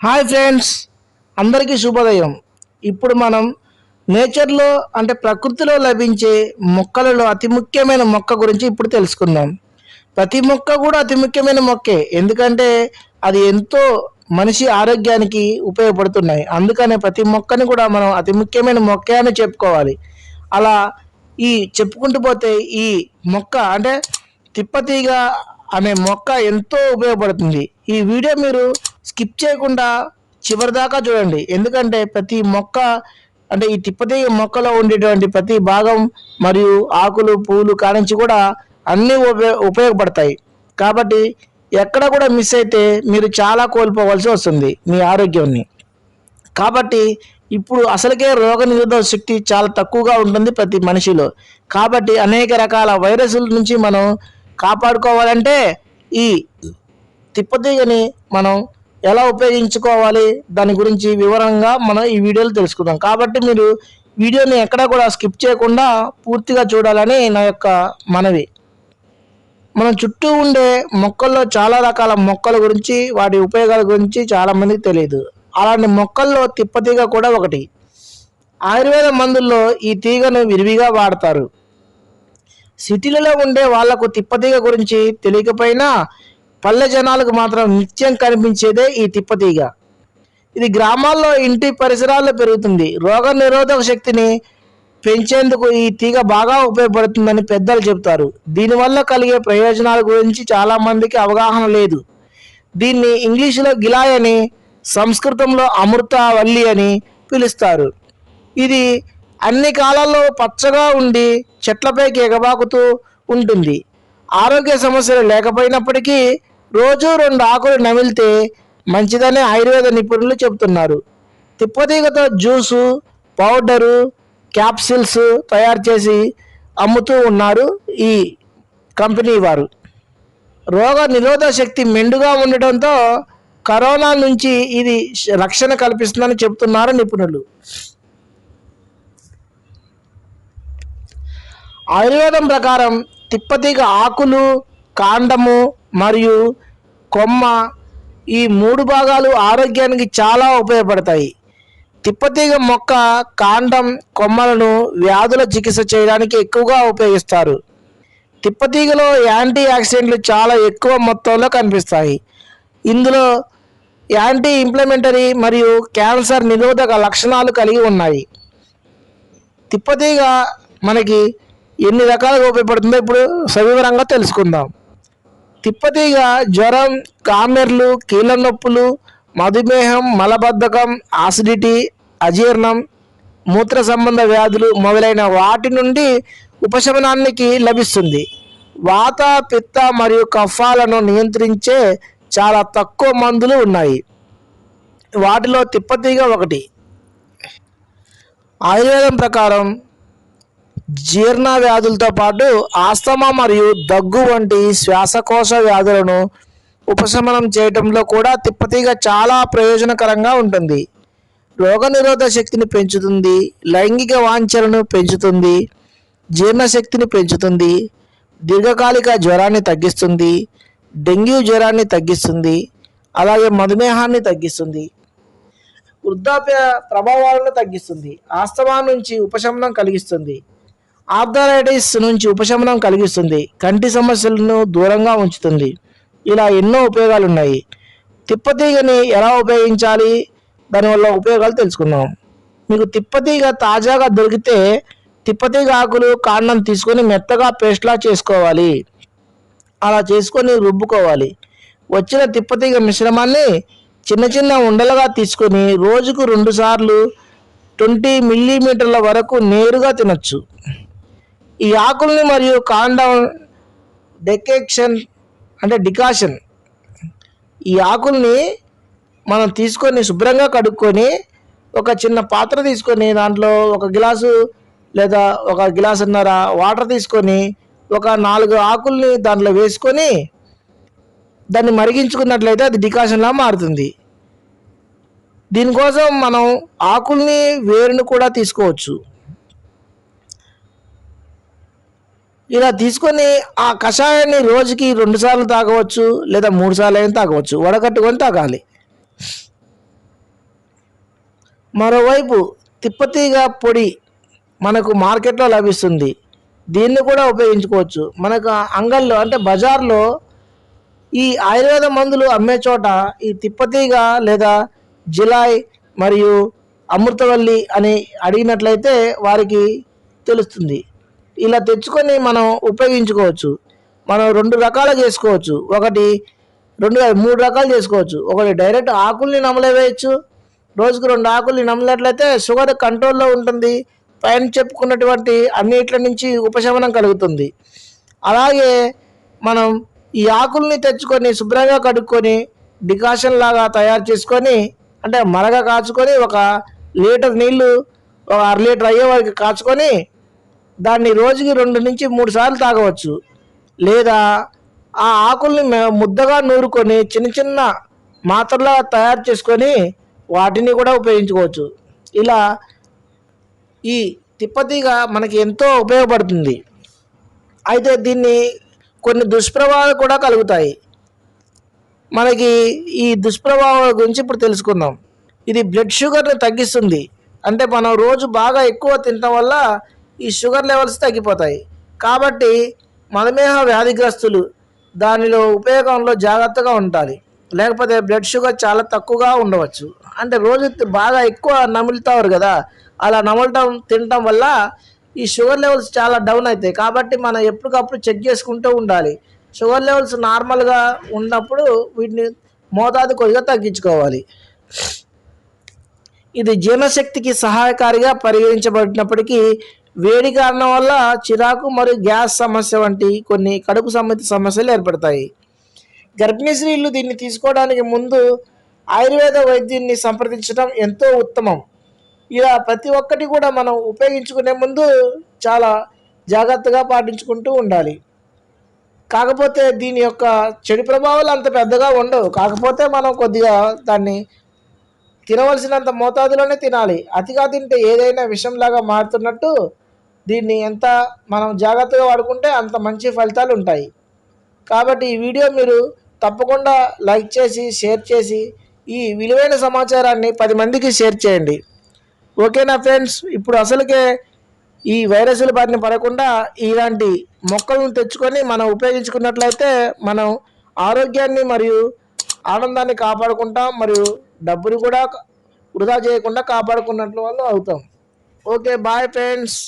Hi friends అందరికీ శుభోదయం. ఇప్పుడు మనం నేచర్లో అంటే ప్రకృతిలో లభించే మొక్కలలో అతి ముఖ్యమైన మొక్క గురించి ఇప్పుడు తెలుసుకుందాం. ప్రతి మొక్క కూడా అతి ముఖ్యమైన మొక్కే ఎందుకంటే అది ఎంతో మనిషి ఆరోగ్యానికి ఉపయోగపడుతున్నాయి. అందుకనే ప్రతి మొక్కని కూడా మనం అతి ముఖ్యమైన మొక్కే అని చెప్పుకోవాలి. అలా ఈ చెప్పుకుంటూ పోతే ఈ మొక్క అంటే తిప్పతీగ అనే మొక్క ఎంతో ఉపయోగపడుతుంది. ఈ వీడియో మీరు స్కిప్ చేయకుండా చివరి దాకా చూడండి. ఎందుకంటే ప్రతి మొక్క అంటే ఈ తిప్పతీగ మొక్కలో ఉండేటువంటి ప్రతి భాగం మరియు ఆకులు పూలు కానించి కూడా అన్నీ ఉపయోగ ఉపయోగపడతాయి. కాబట్టి ఎక్కడ కూడా మిస్ అయితే మీరు చాలా కోల్పోవలసి వస్తుంది మీ ఆరోగ్యాన్ని. కాబట్టి ఇప్పుడు అసలుకే రోగ నిరోధక శక్తి చాలా తక్కువగా ఉంటుంది ప్రతి మనిషిలో. కాబట్టి అనేక రకాల వైరస్ల నుంచి మనం కాపాడుకోవాలంటే ఈ తిప్పతీగని మనం ఎలా ఉపయోగించుకోవాలి? దాని గురించి వివరంగా మనం ఈ వీడియోలో తెలుసుకుందాం. కాబట్టి మీరు వీడియోని ఎక్కడా కూడా స్కిప్ చేయకుండా పూర్తిగా చూడాలని నా యొక్క మనవి. మన చుట్టూ ఉండే మొక్కల్లో చాలా రకాల మొక్కల గురించి వాటి ఉపయోగాల గురించి చాలామందికి తెలియదు. అలాంటి మొక్కల్లో తిప్పతీగ కూడా ఒకటి. ఆయుర్వేద మందుల్లో ఈ తీగను విరివిగా వాడతారు. సిటీలలో ఉండే వాళ్ళకు తిప్పతీగ గురించి తెలియకపోయినా పల్లె జనాలకు మాత్రం నిత్యం కనిపించేదే ఈ తిప్పతీగ. ఇది గ్రామాల్లో ఇంటి పరిసరాల్లో పెరుగుతుంది. రోగ నిరోధక శక్తిని పెంచేందుకు ఈ తీగ బాగా ఉపయోగపడుతుందని పెద్దలు చెబుతారు. దీనివల్ల కలిగే ప్రయోజనాల గురించి చాలా మందికి అవగాహన లేదు. దీన్ని ఇంగ్లీషులో గిలాయ్ అని సంస్కృతంలో అమృతవల్లి అని పిలుస్తారు. ఇది అన్ని కాలాల్లో పచ్చగా ఉండి చెట్లపైకి ఎగబాకుతూ ఉంటుంది. ఆరోగ్య సమస్యలు లేకపోయినప్పటికీ రోజు రెండు ఆకులు నమిలితే మంచిదని ఆయుర్వేద నిపుణులు చెబుతున్నారు. తిప్పతీగతో జ్యూసు పౌడరు క్యాప్సిల్స్ తయారు చేసి అమ్ముతూ ఉన్నారు ఈ కంపెనీ వారు. రోగ నిరోధక శక్తి మెండుగా ఉండటంతో కరోనా నుంచి ఇది రక్షణ కల్పిస్తుందని చెబుతున్నారు నిపుణులు. ఆయుర్వేదం ప్రకారం తిప్పతీగ ఆకులు కాండము మరియు కొమ్మ ఈ మూడు భాగాలు ఆరోగ్యానికి చాలా ఉపయోగపడతాయి. తిప్పతీగ మొక్క కాండం కొమ్మలను వ్యాధుల చికిత్స చేయడానికి ఎక్కువగా ఉపయోగిస్తారు. తిప్పతీగలో యాంటీ ఆక్సిడెంట్లు చాలా ఎక్కువ మొత్తంలో కనిపిస్తాయి. ఇందులో యాంటీ ఇంప్లిమెంటరీ మరియు క్యాన్సర్ నిరోధక లక్షణాలు కలిగి ఉన్నాయి. తిప్పతీగ మనకి ఎన్ని రకాలుగా ఉపయోగపడుతుందో ఇప్పుడు సవివరంగా తెలుసుకుందాం. తిప్పతీగ జ్వరం కామెర్లు కీళ్ళ నొప్పులు మధుమేహం మలబద్ధకం ఆసిడిటీ అజీర్ణం మూత్ర సంబంధ వ్యాధులు మొదలైన వాటి నుండి ఉపశమనానికి లభిస్తుంది. వాత పిత్త మరియు కఫాలను నియంత్రించే చాలా తక్కువ మందులు ఉన్నాయి. వాటిలో తిప్పతీగ ఒకటి. ఆయుర్వేదం ప్రకారం జీర్ణ వ్యాధులతో పాటు ఆస్తమా మరియు దగ్గు వంటి శ్వాసకోశ వ్యాధులను ఉపశమనం చేయటంలో కూడా తిప్పతీగ చాలా ప్రయోజనకరంగా ఉంటుంది. రోగనిరోధక శక్తిని పెంచుతుంది లైంగిక వాంఛలను పెంచుతుంది జీర్ణశక్తిని పెంచుతుంది దీర్ఘకాలిక జ్వరాన్ని తగ్గిస్తుంది డెంగ్యూ జ్వరాన్ని తగ్గిస్తుంది అలాగే మధుమేహాన్ని తగ్గిస్తుంది వృద్ధాప్య ప్రభావాలను తగ్గిస్తుంది ఆస్తమా నుంచి ఉపశమనం కలిగిస్తుంది. ఆర్థరైటిస్ నుంచి ఉపశమనం కలిగిస్తుంది. కంటి సమస్యలను దూరంగా ఉంచుతుంది. ఇలా ఎన్నో ఉపయోగాలు ఉన్నాయి తిప్పతీగని ఎలా ఉపయోగించాలి? దానివల్ల ఉపయోగాలు తెలుసుకుందాం. మీకు తిప్పతీగ తాజాగా దొరికితే తిప్పతీగ ఆకులు కాండం తీసుకొని మెత్తగా పేస్ట్లా చేసుకోవాలి. అలా చేసుకొని రుబ్బుకోవాలి. వచ్చిన తిప్పతీగ మిశ్రమాన్ని చిన్న చిన్న ఉండలుగా తీసుకొని రోజుకు రెండుసార్లు ట్వంటీ మిల్లీమీటర్ల వరకు నేరుగా తినచ్చు. ఈ ఆకుల్ని మరియు కాండం డెకెక్షన్ అంటే డికాషన్. ఈ ఆకుల్ని మనం తీసుకొని శుభ్రంగా కడుక్కొని ఒక చిన్న పాత్ర తీసుకొని దాంట్లో ఒక గిలాసు లేదా ఒక గిలాసున్నర వాటర్ తీసుకొని ఒక నాలుగు ఆకుల్ని దాంట్లో వేసుకొని దాన్ని మరిగించుకున్నట్లయితే అది డికాషన్లా మారుతుంది. దీనికోసం మనం ఆకుల్ని వేరుని కూడా తీసుకోవచ్చు. ఇలా తీసుకొని ఆ కషాయాన్ని రోజుకి రెండు సార్లు తాగవచ్చు లేదా మూడు సార్లు అయినా తాగవచ్చు. వడకట్టుకొని తాగాలి. మరోవైపు తిప్పతీగ పొడి మనకు మార్కెట్లో లభిస్తుంది. దీన్ని కూడా ఉపయోగించుకోవచ్చు. మనకు అంగల్లో అంటే బజార్లో ఈ ఆయుర్వేద మందులు అమ్మే చోట ఈ తిప్పతీగ లేదా జిలాయ్ మరియు అమృతవల్లి అని అడిగినట్లయితే వారికి తెలుస్తుంది. ఇలా తెచ్చుకొని మనం ఉపయోగించుకోవచ్చు. మనం రెండు రకాలు చేసుకోవచ్చు. ఒకటి రెండు మూడు రకాలు చేసుకోవచ్చు. ఒకటి డైరెక్ట్ ఆకుల్ని నమలవేయచ్చు. రోజుకు రెండు ఆకుల్ని నమిలినట్లయితే షుగర్ కంట్రోల్లో ఉంటుంది. పైన చెప్పుకున్నటువంటి అన్నిట్ల నుంచి ఉపశమనం కలుగుతుంది. అలాగే మనం ఈ ఆకుల్ని తెచ్చుకొని శుభ్రంగా కడుక్కొని డికాషన్ లాగా తయారు చేసుకొని అంటే మరగ కాచుకొని ఒక లీటర్ నీళ్ళు ఒక అర లీటర్ అయ్యే వరకు కాచుకొని దాన్ని రోజుకి రెండు నుంచి మూడు సార్లు తాగవచ్చు. లేదా ఆ ఆకుల్ని ముద్దగా నూరుకొని చిన్న చిన్న మాత్రలా తయారు చేసుకొని వాటిని కూడా ఉపయోగించుకోవచ్చు. ఇలా ఈ తిప్పతీగ మనకి ఎంతో ఉపయోగపడుతుంది. అయితే దీన్ని కొన్ని దుష్ప్రభావాలు కూడా కలుగుతాయి. మనకి ఈ దుష్ప్రభావాల గురించి ఇప్పుడు తెలుసుకుందాం. ఇది బ్లడ్ షుగర్ని తగ్గిస్తుంది. అంటే మనం రోజు బాగా ఎక్కువ తినటం వల్ల ఈ షుగర్ లెవెల్స్ తగ్గిపోతాయి. కాబట్టి మధుమేహ వ్యాధిగ్రస్తులు దానిలో ఉపయోగంలో జాగ్రత్తగా ఉండాలి. లేకపోతే బ్లడ్ షుగర్ చాలా తక్కువగా ఉండవచ్చు. అంటే రోజు బాగా ఎక్కువ నములుతారు కదా అలా నమలటం తినటం వల్ల ఈ షుగర్ లెవెల్స్ చాలా డౌన్ అవుతాయి. కాబట్టి మనం ఎప్పటికప్పుడు చెక్ చేసుకుంటూ ఉండాలి. షుగర్ లెవెల్స్ నార్మల్గా ఉన్నప్పుడు వీటిని మోతాదు కొద్దిగా తగ్గించుకోవాలి. ఇది జీర్ణశక్తికి సహాయకారిగా పరిగణించబడినప్పటికీ వేడి కారణం వల్ల చిరాకు మరియు గ్యాస్ సమస్య వంటి కొన్ని కడుపు సంబంధిత సమస్యలు ఏర్పడతాయి. గర్భిణీ స్త్రీలు దీన్ని తీసుకోవడానికి ముందు ఆయుర్వేద వైద్యున్ని సంప్రదించడం ఎంతో ఉత్తమం. ఇలా ప్రతి ఒక్కటి కూడా మనం ఉపయోగించుకునే ముందు చాలా జాగ్రత్తగా పాటించుకుంటూ ఉండాలి. కాకపోతే దీని యొక్క చెడు ప్రభావాలు అంత పెద్దగా ఉండవు. కాకపోతే మనం కొద్దిగా దాన్ని తినవలసినంత మోతాదులోనే తినాలి. అతిగా తింటే ఏదైనా విషంలాగా మారుతున్నట్టు దీన్ని ఎంత మనం జాగ్రత్తగా వాడుకుంటే అంత మంచి ఫలితాలు ఉంటాయి. కాబట్టి ఈ వీడియో మీరు తప్పకుండా లైక్ చేసి షేర్ చేసి ఈ విలువైన సమాచారాన్ని పది మందికి షేర్ చేయండి. ఓకేనా ఫ్రెండ్స్? ఇప్పుడు అసలుకే ఈ వైరస్ల బారిన పడకుండా ఇలాంటి మొక్కలను తెచ్చుకొని మనం ఉపయోగించుకున్నట్లయితే మనం ఆరోగ్యాన్ని మరియు ఆనందాన్ని కాపాడుకుంటాం మరియు డబ్బుని కూడా వృధా చేయకుండా కాపాడుకున్నట్లు వాళ్ళు అవుతాం. Okay bye friends.